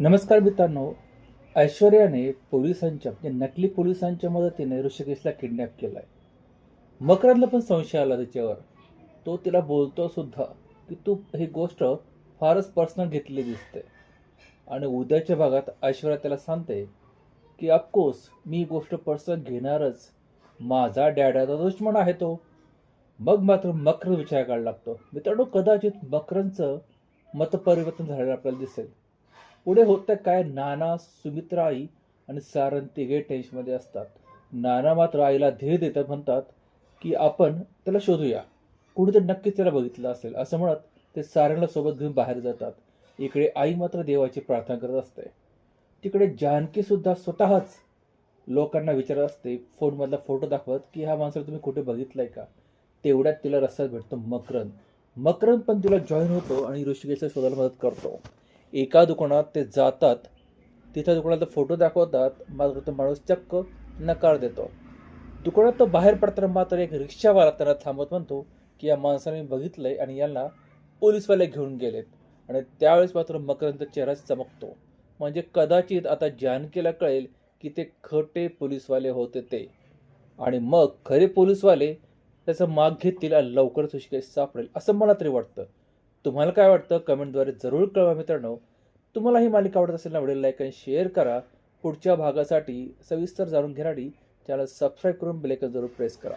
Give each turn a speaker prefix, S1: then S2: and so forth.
S1: नमस्कार मित्रांनो ऐश्वर्याने पोलिसांच्या म्हणजे नकली पोलिसांच्या मदतीने ऋषिकेशला किडनॅप केलाय. मकरांना पण संशय आला त्याच्यावर. तो तिला बोलतो सुद्धा की तू ही गोष्ट फारच पर्सनल घेतली दिसते. आणि उद्याच्या भागात ऐश्वर्या त्याला सांगते की ऑफकोर्स मी ही गोष्ट पर्सनल घेणारच. माझा डॅडाचा दुश्मन आहे तो. मग मात्र मकर विचार करायला लागतो. मित्रांनो कदाचित मकरांचं मतपरिवर्तन झालेलं आपल्याला दिसेल. पुढे होतं काय? नाना सुमित्रा आई आणि सारंग तिघे टेन्शनमध्ये असतात. नाना मात्र आईला ध्येय देतात म्हणतात की आपण त्याला शोधूया. कुठेतरी नक्कीच त्याला बघितलं असेल. असं म्हणत ते सारंगला सोबत घेऊन बाहेर जातात. इकडे आई मात्र देवाची प्रार्थना करत असते. तिकडे जानकी सुद्धा स्वतःच लोकांना विचारत असते. फोनमधला फोटो दाखवत की हा माणसाला तुम्ही कुठे बघितलाय का? तेवढ्यात तिला रस्त्यात भेटतो मकरन मकरन पण तिला जॉईन होतो आणि ऋषिकेशला शोधायला मदत करतो. एका दुकानात ते जातात. तिथं दुकानात फोटो दाखवतात. मात्र तो माणूस चक्क नकार देतो. दुकानात तो बाहेर पडताना मात्र एक रिक्षावाला त्यांना थांबत म्हणतो की या माणसाने मी बघितलंय आणि यांना पोलीसवाले घेऊन गेलेत. आणि त्यावेळेस मात्र मकरंद चेहरा चमकतो. म्हणजे कदाचित आता जानकीला कळेल की ते खटे पोलीसवाले होते ते. आणि मग खरे पोलीसवाले त्याचा माग घेतील आणि लवकरच ऋषिकेश सापडेल असं मला तरी वाटतं. तुम्हाला काय वाटतं? कमेंटद्वारे जरूर कळवा मित्रांनो. तुम्हाला ही मालिका आवडत असेल ना व्हिडिओ लाईक आणि शेअर करा. पुढच्या भागासाठी सविस्तर जाणून घेण्यासाठी चॅनल सबस्क्राईब करून बेलेकन जरूर प्रेस करा.